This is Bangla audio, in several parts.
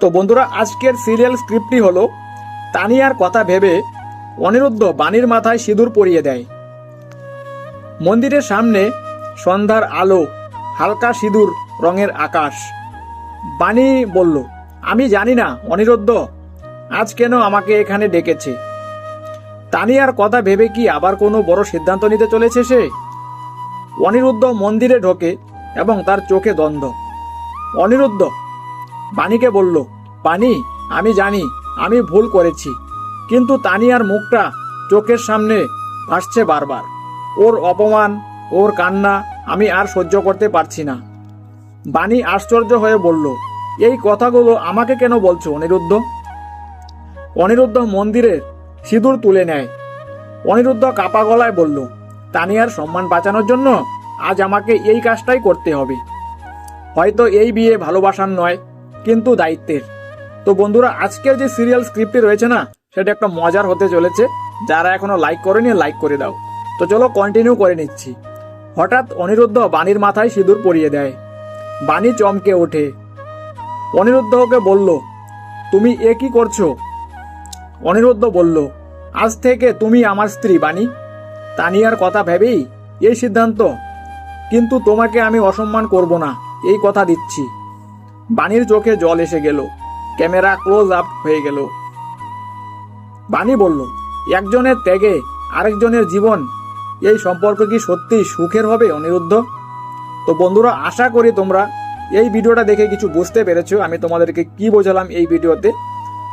তো বন্ধুরা, আজকের সিরিয়াল স্ক্রিপ্টটি হলো, তানিয়ার কথা ভেবে অনিরুদ্ধ বাণীর মাথায় সিঁদুর পরিয়ে দেয়। মন্দিরের সামনে সন্ধ্যার আলো, হালকা সিঁদুর, রঙের আকাশ। বাণী বলল, আমি জানি না, অনিরুদ্ধ, আজ কেন আমাকে এখানে ডেকেছে? তানিয়ার কথা ভেবে কি আবার কোনো বড় সিদ্ধান্ত নিতে চলেছে সে? অনিরুদ্ধ মন্দিরে ঢোকে এবং তার চোখে দ্বন্দ্ব। অনিরুদ্ধ বাণীকে বলল পানি আমি জানি, আমি ভুল করেছি, কিন্তু তানিয়ার মুখটা চোখের সামনে ভাসছে বারবার। ওর অপমান, ওর কান্না আমি আর সহ্য করতে পারছি না। বাণী আশ্চর্য হয়ে বলল, এই কথাগুলো আমাকে কেন বলছো, অনিরুদ্ধ? অনিরুদ্ধ মন্দিরের সিঁদুর তুলে নেয়। অনিরুদ্ধ কাপা গলায় বলল, তানিয়ার সম্মান বাঁচানোর জন্য আজ আমাকে এই কাজটাই করতে হবে। হয়তো এই বিয়ে ভালোবাসার নয় কিন্তু দায়িত্বের। তো বন্ধুরা, আজকের যে সিরিয়াল স্ক্রিপ্টে রয়েছে না, সেটা একটা মজার হতে চলেছে। যারা এখনও লাইক করেনি লাইক করে দাও। তো চলো কন্টিনিউ করে নিচ্ছি। হঠাৎ অনিরুদ্ধ বাণীর মাথায় সিঁদুর পরিয়ে দেয়। বাণী চমকে ওঠে। অনিরুদ্ধ ওকে বলল, তুমি এ কি করছ? অনিরুদ্ধ বলল, আজ থেকে তুমি আমার স্ত্রী, বাণী। তানিয়ার কথা ভেবেই এই সিদ্ধান্ত। কিন্তু তোমাকে আমি অসম্মান করব না, এই কথা দিচ্ছি। বাণীর চোখে জল এসে গেল। ক্যামেরা ক্লোজ আপ হয়ে গেল। বাণী বলল একজনের ত্যাগে, আরেকজনের জীবন। এই সম্পর্ক কি সত্যি সুখের হবে, অনিরুদ্ধ? তো বন্ধুরা, আশা করি তোমরা এই ভিডিওটা দেখে কিছু বুঝতে পেরেছ। আমি তোমাদেরকে কি বোঝালাম এই ভিডিওতে?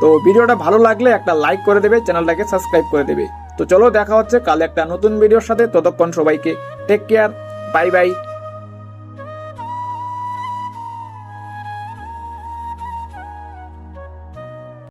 তো ভিডিওটা ভালো লাগলে একটা লাইক করে দেবে, চ্যানেলটাকে সাবস্ক্রাইব করে দেবে। তো চলো দেখা হচ্ছে কাল একটা নতুন ভিডিওর সাথে। ততক্ষণ সবাইকে টেক কেয়ার বাই বাই